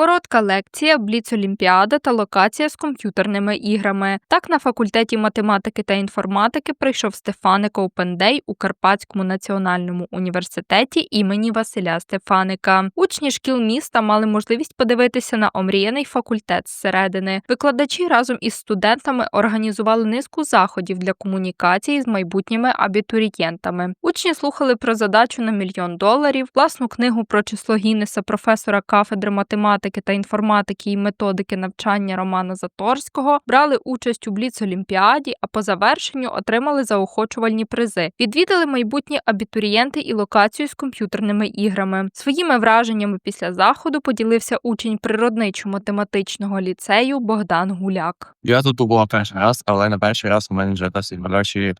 Коротка лекція, бліц-олімпіада та локація з комп'ютерними іграми. Так на факультеті математики та інформатики прийшов Стефаник Day у Карпатському національному університеті імені Василя Стефаника. Учні шкіл міста мали можливість подивитися на омріяний факультет зсередини. Викладачі разом із студентами організували низку заходів для комунікації з майбутніми абітурієнтами. Учні слухали про задачу на мільйон доларів, власну книгу про число Гіннеса професора кафедри математики та інформатики і методики навчання Романа Заторського, брали участь у бліц-олімпіаді, а по завершенню отримали заохочувальні призи. Відвідали майбутні абітурієнти і локацію з комп'ютерними іграми. Своїми враженнями після заходу поділився учень природничо-математичного ліцею Богдан Гуляк. Я тут була перший раз, але на перший раз у мене вже досить хороші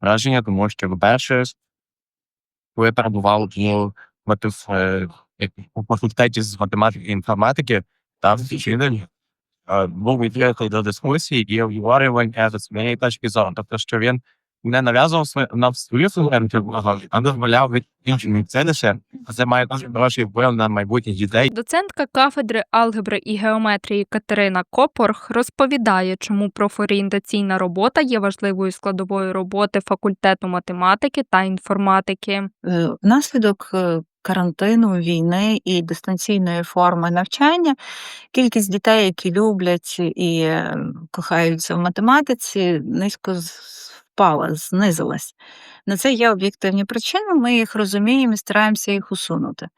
враження, тому що, по-перше, коли перебував у, е, у факультеті з математики і інформатики, там вчитель е, був відкритий до дискусії і обговорювання з моєї точки зору. Тобто, що він не нав'язував нам свою філософію, а дозволяв від іншим це лише, це має дуже хороший вплив на майбутніх дітей. Доцентка кафедри алгебри і геометрії Катерина Копорг розповідає, чому профорієнтаційна робота є важливою складовою роботи факультету математики та інформатики. Е, Внаслідок е, карантину, війни і дистанційної форми навчання кількість дітей, які люблять і е, кохаються в математиці, низько впала, знизилась. На це є об'єктивні причини, ми їх розуміємо і стараємося їх усунути.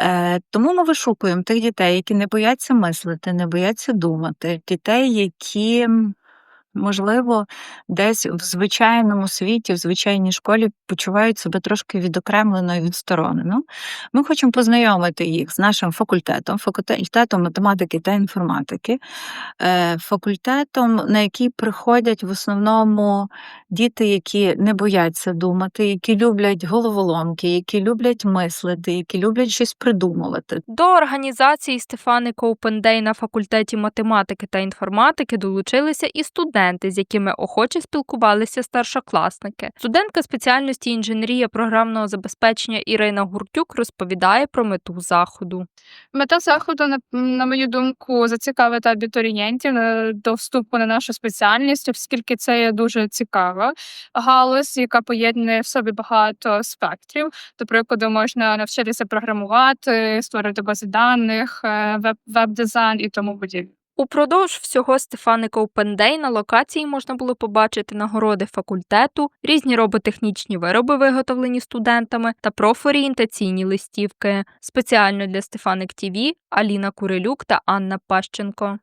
Е, Тому ми вишукуємо тих дітей, які не бояться мислити, не бояться думати, дітей, які. Можливо, десь в звичайному світі, в звичайній школі почувають себе трошки відокремлено і відсторонено. Ми хочемо познайомити їх з нашим факультетом, факультетом математики та інформатики, е, факультетом, на який приходять в основному діти, які не бояться думати, які люблять головоломки, які люблять мислити, які люблять щось придумувати. До організації Стефаник Open Day на факультеті математики та інформатики долучилися і студенти, з якими охоче спілкувалися старшокласники. Студентка спеціальності інженерія програмного забезпечення Ірина Гуртюк розповідає про мету заходу. Мета заходу, на, мою думку, зацікавити абітурієнтів е, до вступу на нашу спеціальність, оскільки це є дуже цікава галузь, яка поєднує в собі багато спектрів. До прикладу, можна навчитися програмувати, створити бази даних, е, веб, веб-дизайн і тому подібне. Упродовж всього Стефаник Пендей на локації можна було побачити нагороди факультету, різні роботехнічні вироби, виготовлені студентами, та профорієнтаційні листівки. Спеціально для Стефаник ТІВІ Аліна Курилюк та Анна Пащенко.